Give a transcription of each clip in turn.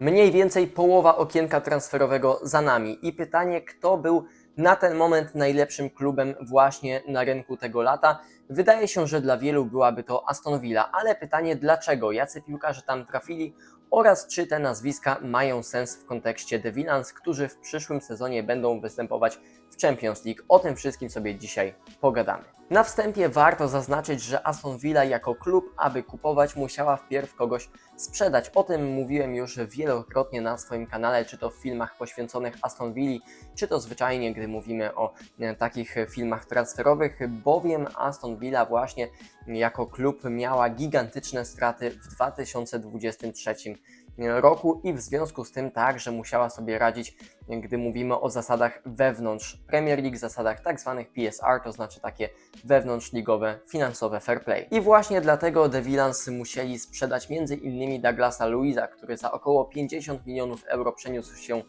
Mniej więcej połowa okienka transferowego za nami. I pytanie, kto był na ten moment najlepszym klubem właśnie na rynku tego lata. Wydaje się, że dla wielu byłaby to Aston Villa, ale pytanie dlaczego, jacy piłkarze tam trafili oraz czy te nazwiska mają sens w kontekście The którzy w przyszłym sezonie będą występować w Champions League. O tym wszystkim sobie dzisiaj pogadamy. Na wstępie warto zaznaczyć, że Aston Villa jako klub, aby kupować, musiała wpierw kogoś sprzedać. O tym mówiłem już wielokrotnie na swoim kanale, czy to w filmach poświęconych Aston Villa, czy to zwyczajnie, gdy mówimy o e, takich filmach transferowych, bowiem Aston Villa właśnie jako klub miała gigantyczne straty w 2023 roku i w związku z tym także musiała sobie radzić, gdy mówimy o zasadach wewnątrz Premier League, zasadach tak zwanych PSR, to znaczy takie wewnątrzligowe finansowe fair play. I właśnie dlatego The Villans musieli sprzedać innymi Douglasa Luiza, który za około 50 milionów euro przeniósł się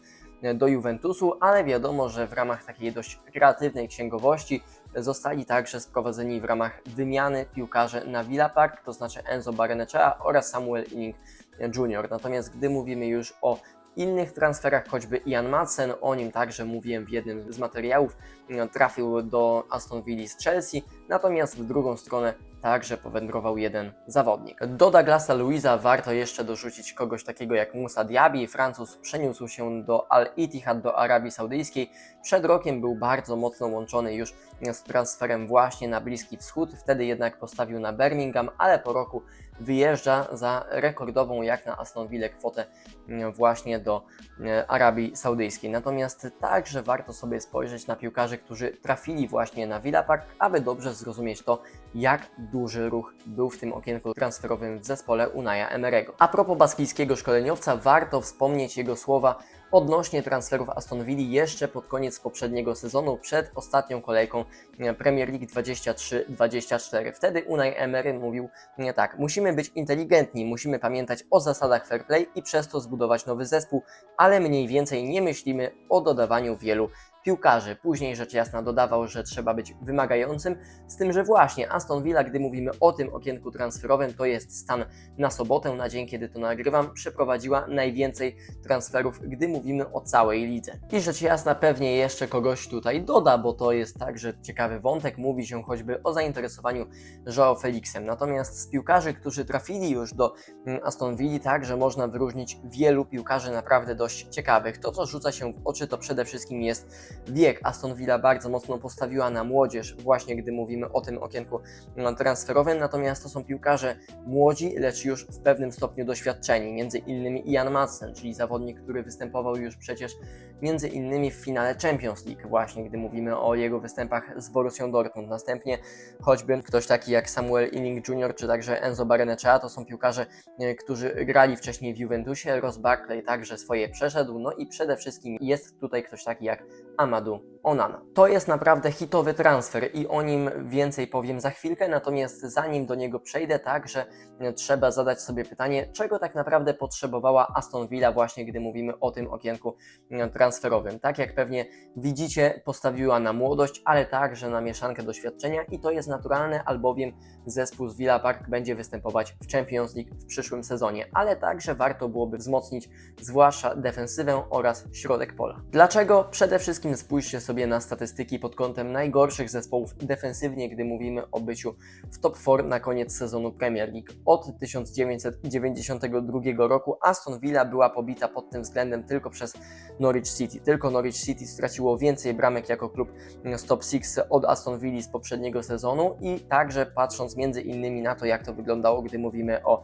do Juventusu, ale wiadomo, że w ramach takiej dość kreatywnej księgowości zostali także sprowadzeni w ramach wymiany piłkarzy na Villa Park, to znaczy Enzo Barrenechea oraz Samuel Inning Jr. Natomiast gdy mówimy już o innych transferach, choćby Ian Madsen, o nim także mówiłem w jednym z materiałów, trafił do Aston Villa z Chelsea, natomiast w drugą stronę także powędrował jeden zawodnik. Do Douglasa Luiza warto jeszcze dorzucić kogoś takiego jak Musa Diaby. Francuz przeniósł się do Al-Ittihad do Arabii Saudyjskiej. Przed rokiem był bardzo mocno łączony już z transferem właśnie na Bliski Wschód, wtedy jednak postawił na Birmingham, ale po roku wyjeżdża za rekordową jak na Aston Villa kwotę właśnie do Arabii Saudyjskiej. Natomiast także warto sobie spojrzeć na piłkarzy, którzy trafili właśnie na Villa Park, aby dobrze zrozumieć to, jak duży ruch był w tym okienku transferowym w zespole Unaja Emerego. A propos baskijskiego szkoleniowca, warto wspomnieć jego słowa odnośnie transferów Aston Villa jeszcze pod koniec poprzedniego sezonu, przed ostatnią kolejką Premier League 23-24. Wtedy Unai Emery mówił nie tak, musimy być inteligentni, musimy pamiętać o zasadach fair play i przez to zbudować nowy zespół, ale mniej więcej nie myślimy o dodawaniu wielu piłkarzy. Później rzecz jasna dodawał, że trzeba być wymagającym, z tym, że właśnie Aston Villa, gdy mówimy o tym okienku transferowym, to jest stan na sobotę, na dzień, kiedy to nagrywam, przeprowadziła najwięcej transferów, gdy mówimy o całej lidze. I rzecz jasna pewnie jeszcze kogoś tutaj doda, bo to jest także ciekawy wątek, mówi się choćby o zainteresowaniu Joao Felixem. Natomiast z piłkarzy, którzy trafili już do mm, Aston Villa, także można wyróżnić wielu piłkarzy naprawdę dość ciekawych. To, co rzuca się w oczy, to przede wszystkim jest wiek. Aston Villa bardzo mocno postawiła na młodzież, właśnie gdy mówimy o tym okienku transferowym, natomiast to są piłkarze młodzi, lecz już w pewnym stopniu doświadczeni. Między innymi Ian Madsen, czyli zawodnik, który występował już przecież między innymi w finale Champions League, właśnie gdy mówimy o jego występach z Borussią Dortmund. Następnie choćby ktoś taki jak Samuel Inning Jr. czy także Enzo Barrenechea, to są piłkarze, e, którzy grali wcześniej w Juventusie. Ross Barkley także swoje przeszedł, no i przede wszystkim jest tutaj ktoś taki jak Amadou Onana. To jest naprawdę hitowy transfer i o nim więcej powiem za chwilkę, natomiast zanim do niego przejdę, także trzeba zadać sobie pytanie, czego tak naprawdę potrzebowała Aston Villa właśnie, gdy mówimy o tym okienku transferowym. Tak jak pewnie widzicie, postawiła na młodość, ale także na mieszankę doświadczenia i to jest naturalne, albowiem zespół z Villa Park będzie występować w Champions League w przyszłym sezonie, ale także warto byłoby wzmocnić zwłaszcza defensywę oraz środek pola. Dlaczego? Przede wszystkim spójrzcie sobie na statystyki pod kątem najgorszych zespołów defensywnie, gdy mówimy o byciu w top 4 na koniec sezonu Premier League. Od 1992 roku Aston Villa była pobita pod tym względem tylko przez Norwich City. Tylko Norwich City straciło więcej bramek jako klub z top 6 od Aston Villa z poprzedniego sezonu i także patrząc między innymi na to, jak to wyglądało, gdy mówimy o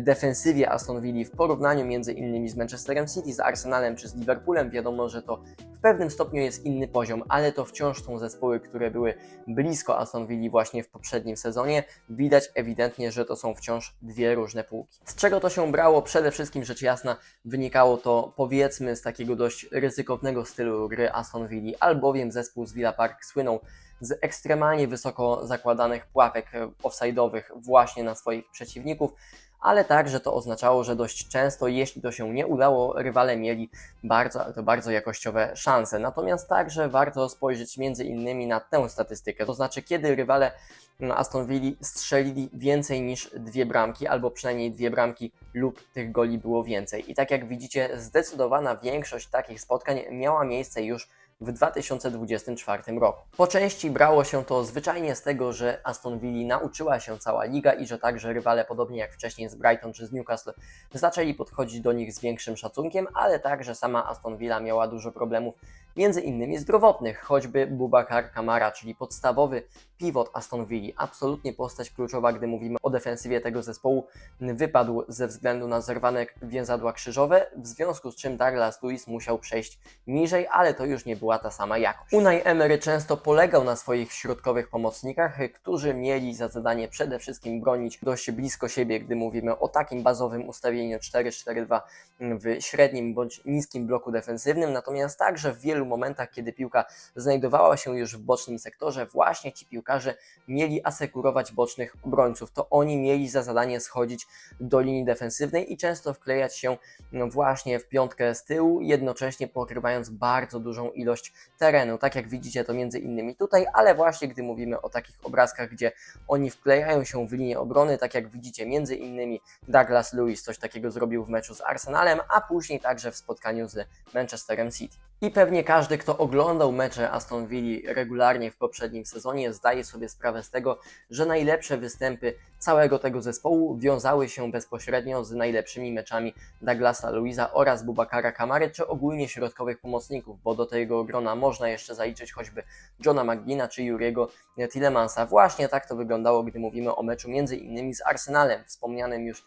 defensywie Aston Villa w porównaniu między innymi z Manchesterem City, z Arsenalem czy z Liverpoolem, wiadomo, że to w pewnym stopniu jest inny poziom, ale to wciąż są zespoły, które były blisko Aston Villa właśnie w poprzednim sezonie. Widać ewidentnie, że to są wciąż dwie różne półki. Z czego to się brało? Przede wszystkim rzecz jasna wynikało to powiedzmy z takiego dość ryzykownego stylu gry Aston Villa, albowiem zespół z Villa Park słynął z ekstremalnie wysoko zakładanych pułapek offside'owych właśnie na swoich przeciwników, ale także to oznaczało, że dość często, jeśli to się nie udało, rywale mieli bardzo, to bardzo jakościowe szanse. Natomiast także warto spojrzeć między innymi na tę statystykę, to znaczy kiedy rywale no, Aston Villa strzelili więcej niż dwie bramki, albo przynajmniej dwie bramki lub tych goli było więcej. I tak jak widzicie, zdecydowana większość takich spotkań miała miejsce już w 2024 roku. Po części brało się to zwyczajnie z tego, że Aston Villa nauczyła się cała liga i że także rywale, podobnie jak wcześniej z Brighton czy z Newcastle, zaczęli podchodzić do nich z większym szacunkiem, ale także sama Aston Villa miała dużo problemów, między innymi zdrowotnych, choćby Bubakar Kamara, czyli podstawowy pivot Aston Villa, absolutnie postać kluczowa, gdy mówimy o defensywie tego zespołu, wypadł ze względu na zerwane więzadła krzyżowe, w związku z czym Douglas Lewis musiał przejść niżej, ale to już nie była ta sama jakość. Unai Emery często polegał na swoich środkowych pomocnikach, którzy mieli za zadanie przede wszystkim bronić dość blisko siebie, gdy mówimy o takim bazowym ustawieniu 4-4-2 w średnim bądź niskim bloku defensywnym, natomiast także w wielu momentach, kiedy piłka znajdowała się już w bocznym sektorze, właśnie ci piłkarze mieli asekurować bocznych obrońców. To oni mieli za zadanie schodzić do linii defensywnej i często wklejać się no, właśnie w piątkę z tyłu, jednocześnie pokrywając bardzo dużą ilość terenu. Tak jak widzicie to między innymi tutaj, ale właśnie gdy mówimy o takich obrazkach, gdzie oni wklejają się w linię obrony, tak jak widzicie między innymi Douglas Lewis coś takiego zrobił w meczu z Arsenalem, a później także w spotkaniu z Manchesterem City. I pewnie każdy, kto oglądał mecze Aston Villa regularnie w poprzednim sezonie, zdaje sobie sprawę z tego, że najlepsze występy całego tego zespołu wiązały się bezpośrednio z najlepszymi meczami Douglasa Luiza oraz Bubakara Kamary, czy ogólnie środkowych pomocników, bo do tego grona można jeszcze zaliczyć choćby Johna McGina czy Juriego Tillemansa. Właśnie tak to wyglądało, gdy mówimy o meczu między innymi z Arsenalem, wspomnianym już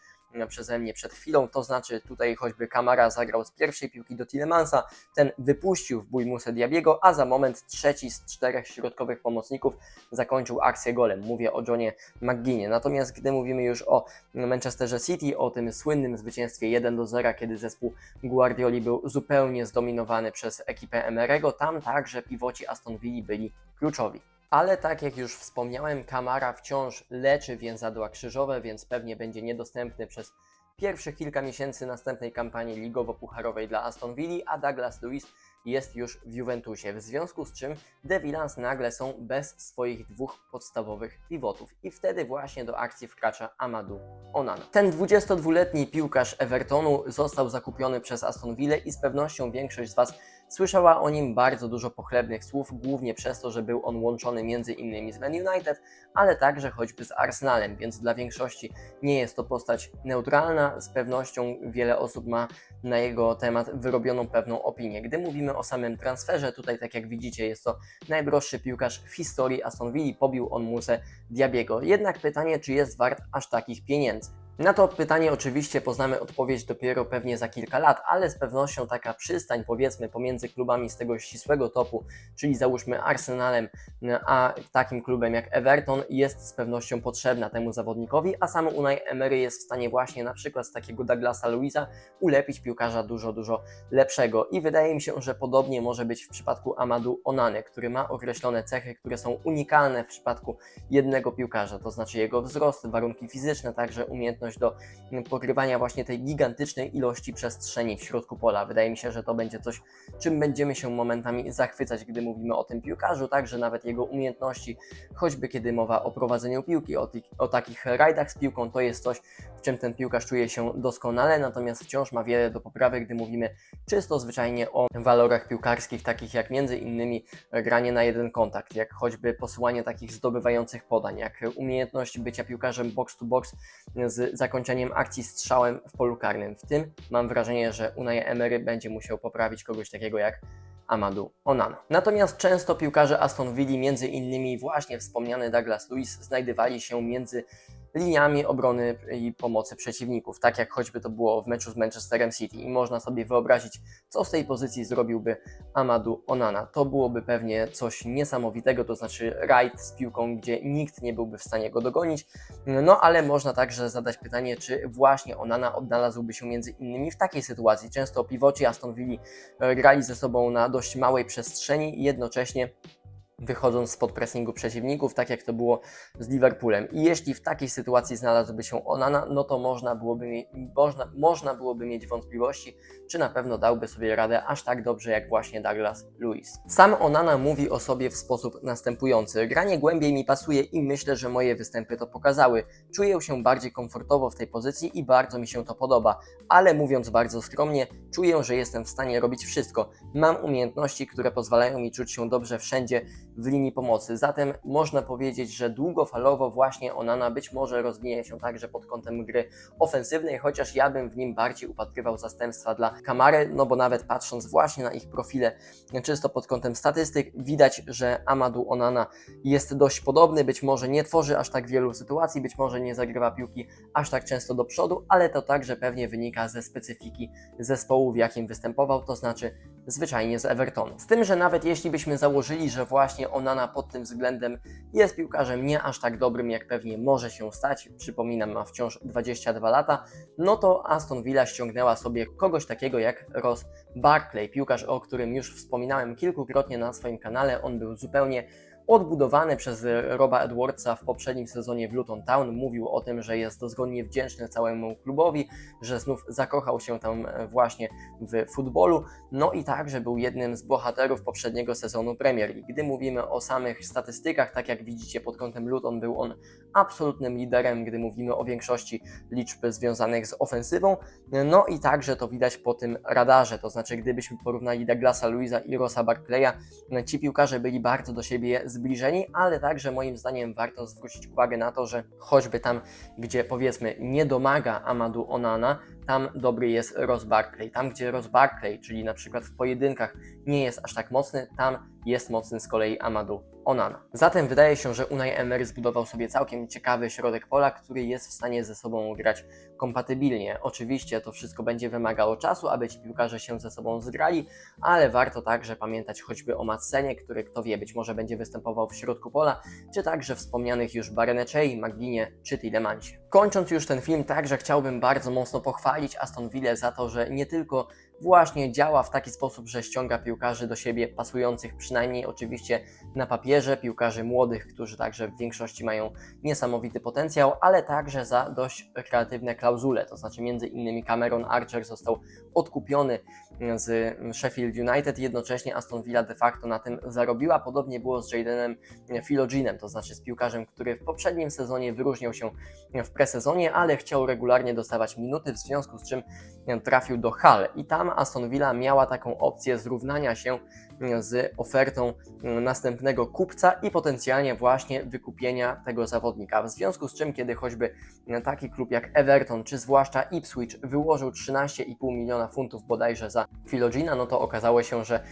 przeze mnie przed chwilą, to znaczy tutaj choćby Kamara zagrał z pierwszej piłki do Tillemansa, ten wypuścił w bój Musę Diabiego, a za moment trzeci z czterech środkowych pomocników zakończył akcję golem. Mówię o Johnie McGinie. Natomiast gdy mówimy już o Manchesterze City, o tym słynnym zwycięstwie 1 do 0, kiedy zespół Guardioli był zupełnie zdominowany przez ekipę Emerego, tam także piwoci Aston Villa byli kluczowi. Ale tak jak już wspomniałem, Kamara wciąż leczy więzadła krzyżowe, więc pewnie będzie niedostępny przez pierwsze kilka miesięcy następnej kampanii ligowo-pucharowej dla Aston Villa, a Douglas Lewis jest już w Juventusie, w związku z czym The Villans nagle są bez swoich dwóch podstawowych pivotów i wtedy właśnie do akcji wkracza Amadou Onana. Ten 22-letni piłkarz Evertonu został zakupiony przez Aston Villa i z pewnością większość z Was Słyszała o nim bardzo dużo pochlebnych słów, głównie przez to, że był on łączony między innymi z Man United, ale także choćby z Arsenalem, więc dla większości nie jest to postać neutralna. Z pewnością wiele osób ma na jego temat wyrobioną pewną opinię. Gdy mówimy o samym transferze, tutaj tak jak widzicie jest to najdroższy piłkarz w historii Aston Villa, pobił on Musę Diabiego. Jednak pytanie, czy jest wart aż takich pieniędzy? Na to pytanie oczywiście poznamy odpowiedź dopiero pewnie za kilka lat, ale z pewnością taka przystań powiedzmy pomiędzy klubami z tego ścisłego topu, czyli załóżmy Arsenalem, a takim klubem jak Everton jest z pewnością potrzebna temu zawodnikowi, a sam Unai Emery jest w stanie właśnie na przykład z takiego Douglasa Luisa ulepić piłkarza dużo, dużo lepszego. I wydaje mi się, że podobnie może być w przypadku Amadu Onany, który ma określone cechy, które są unikalne w przypadku jednego piłkarza, to znaczy jego wzrost, warunki fizyczne, także umiejętność do pokrywania właśnie tej gigantycznej ilości przestrzeni w środku pola. Wydaje mi się, że to będzie coś, czym będziemy się momentami zachwycać, gdy mówimy o tym piłkarzu, także nawet jego umiejętności, choćby kiedy mowa o prowadzeniu piłki, o, o takich rajdach z piłką, to jest coś, w czym ten piłkarz czuje się doskonale, natomiast wciąż ma wiele do poprawy, gdy mówimy czysto zwyczajnie o walorach piłkarskich, takich jak między innymi granie na jeden kontakt, jak choćby posyłanie takich zdobywających podań, jak umiejętność bycia piłkarzem box to box z zakończeniem akcji strzałem w polu karnym. W tym mam wrażenie, że Unai Emery będzie musiał poprawić kogoś takiego jak Amadou Onana. Natomiast często piłkarze Aston Villa, między innymi właśnie wspomniany Douglas Lewis, znajdywali się między liniami obrony i pomocy przeciwników, tak jak choćby to było w meczu z Manchesterem City. I można sobie wyobrazić, co z tej pozycji zrobiłby Amadou Onana. To byłoby pewnie coś niesamowitego, to znaczy rajd z piłką, gdzie nikt nie byłby w stanie go dogonić. No ale można także zadać pytanie, czy właśnie Onana odnalazłby się między innymi w takiej sytuacji. Często piwoci Aston Villa grali ze sobą na dość małej przestrzeni i jednocześnie wychodząc spod pressingu przeciwników, tak jak to było z Liverpoolem. I jeśli w takiej sytuacji znalazłby się Onana, no to można byłoby, można, można byłoby mieć wątpliwości, czy na pewno dałby sobie radę aż tak dobrze jak właśnie Douglas Luiz. Sam Onana mówi o sobie w sposób następujący. Granie głębiej mi pasuje i myślę, że moje występy to pokazały. Czuję się bardziej komfortowo w tej pozycji i bardzo mi się to podoba, ale mówiąc bardzo skromnie, czuję, że jestem w stanie robić wszystko. Mam umiejętności, które pozwalają mi czuć się dobrze wszędzie w linii pomocy. Zatem można powiedzieć, że długofalowo właśnie Onana być może rozwinie się także pod kątem gry ofensywnej, chociaż ja bym w nim bardziej upatrywał zastępstwa dla Kamary, no bo nawet patrząc właśnie na ich profile czysto pod kątem statystyk, widać, że Amadou Onana jest dość podobny, być może nie tworzy aż tak wielu sytuacji, być może nie zagrywa piłki aż tak często do przodu, ale to także pewnie wynika ze specyfiki zespołu, w jakim występował, to znaczy zwyczajnie z Evertonu. Z tym, że nawet jeśli byśmy założyli, że właśnie Onana pod tym względem jest piłkarzem nie aż tak dobrym, jak pewnie może się stać, przypominam, ma wciąż 22 lata, no to Aston Villa ściągnęła sobie kogoś takiego jak Ross Barclay, piłkarz, o którym już wspominałem kilkukrotnie na swoim kanale. On był zupełnie odbudowany przez Roba Edwardsa w poprzednim sezonie w Luton Town. Mówił o tym, że jest dozgodnie wdzięczny całemu klubowi, że znów zakochał się tam właśnie w futbolu. No i także był jednym z bohaterów poprzedniego sezonu Premier League. Gdy mówimy o samych statystykach, tak jak widzicie pod kątem Luton, był on absolutnym liderem, gdy mówimy o większości liczb związanych z ofensywą. No i także to widać po tym radarze, to znaczy gdybyśmy porównali Douglasa Luisa i Rossa Barclaya, ci piłkarze byli bardzo do siebie zbliżeni, ale także moim zdaniem warto zwrócić uwagę na to, że choćby tam, gdzie powiedzmy nie domaga Amadou Onana, tam dobry jest Ross. Tam, gdzie Ross czyli na przykład w pojedynkach nie jest aż tak mocny, tam jest mocny z kolei Amadou Onana. Zatem wydaje się, że Unai Emery zbudował sobie całkiem ciekawy środek pola, który jest w stanie ze sobą grać kompatybilnie. Oczywiście to wszystko będzie wymagało czasu, aby ci piłkarze się ze sobą zgrali, ale warto także pamiętać choćby o Madsenie, który kto wie, być może będzie występował w środku pola, czy także wspomnianych już Bareneczei, Magdinie czy Tilemancie. Kończąc już ten film, także chciałbym bardzo mocno pochwalić Aston Villa za to, że nie tylko właśnie działa w taki sposób, że ściąga piłkarzy do siebie pasujących, przynajmniej oczywiście na papierze, piłkarzy młodych, którzy także w większości mają niesamowity potencjał, ale także za dość kreatywne klauzule, to znaczy między innymi Cameron Archer został odkupiony z Sheffield United, jednocześnie Aston Villa de facto na tym zarobiła, podobnie było z Jadenem Philoginem, to znaczy z piłkarzem, który w poprzednim sezonie wyróżniał się w presezonie, ale chciał regularnie dostawać minuty, w związku z czym trafił do Hull i tam Aston Villa miała taką opcję zrównania się z ofertą następnego kupca i potencjalnie właśnie wykupienia tego zawodnika. W związku z czym, kiedy choćby taki klub jak Everton, czy zwłaszcza Ipswich wyłożył 13,5 miliona funtów bodajże za Philogina, no to okazało się, że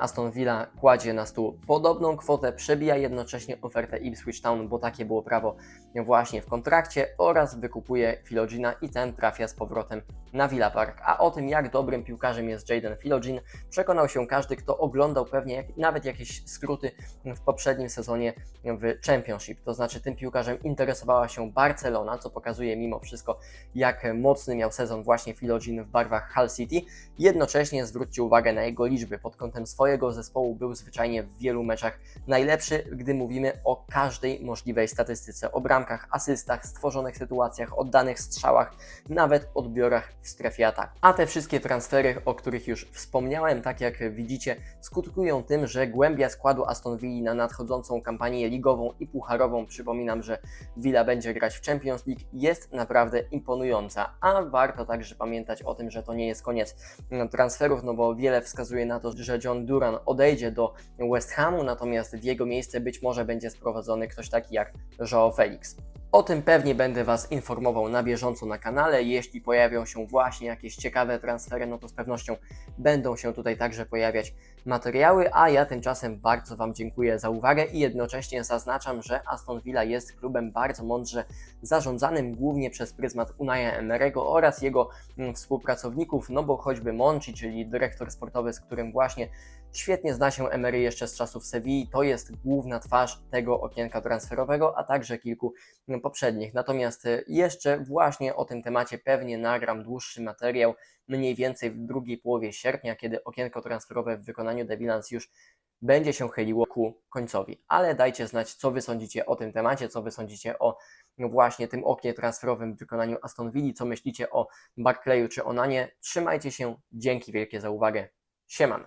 Aston Villa kładzie na stół podobną kwotę, przebija jednocześnie ofertę Ipswich Town, bo takie było prawo właśnie w kontrakcie oraz wykupuje Philogina i ten trafia z powrotem na Villa Park. A o tym, jak dobrym piłkarzem jest Jaden Philogin, przekonał się każdy, kto oglądał pewnie jak, nawet jakieś skróty w poprzednim sezonie w Championship. To znaczy tym piłkarzem interesowała się Barcelona, co pokazuje mimo wszystko, jak mocny miał sezon właśnie Philogin w barwach Hull City. Jednocześnie zwróćcie uwagę na jego liczby pod kątem swojego zespołu był zwyczajnie w wielu meczach najlepszy, gdy mówimy o każdej możliwej statystyce, o bramkach, asystach, stworzonych sytuacjach, oddanych strzałach, nawet odbiorach w strefie ataku. A te wszystkie transfery, o których już wspomniałem, tak jak widzicie, skutkują tym, że głębia składu Aston Villa na nadchodzącą kampanię ligową i pucharową, przypominam, że Villa będzie grać w Champions League, jest naprawdę imponująca. A warto także pamiętać o tym, że to nie jest koniec transferów, no bo wiele wskazuje na to, że John Duran odejdzie do West Hamu, natomiast w jego miejsce być może będzie sprowadzony ktoś taki jak Joao Felix. O tym pewnie będę Was informował na bieżąco na kanale. Jeśli pojawią się właśnie jakieś ciekawe transfery, no to z pewnością będą się tutaj także pojawiać materiały, a ja tymczasem bardzo Wam dziękuję za uwagę i jednocześnie zaznaczam, że Aston Villa jest klubem bardzo mądrze zarządzanym głównie przez pryzmat Unaja Emerego oraz jego mm, współpracowników, no bo choćby Monchi, czyli dyrektor sportowy, z którym właśnie Świetnie zna się Emery jeszcze z czasów Sewilli, to jest główna twarz tego okienka transferowego, a także kilku poprzednich. Natomiast jeszcze właśnie o tym temacie pewnie nagram dłuższy materiał, mniej więcej w drugiej połowie sierpnia, kiedy okienko transferowe w wykonaniu The Villans już będzie się chyliło ku końcowi. Ale dajcie znać, co wy sądzicie o tym temacie, co wy sądzicie o no właśnie tym oknie transferowym w wykonaniu Aston Villa, co myślicie o Barclayu czy Onanie. Trzymajcie się, dzięki wielkie za uwagę. Siemano.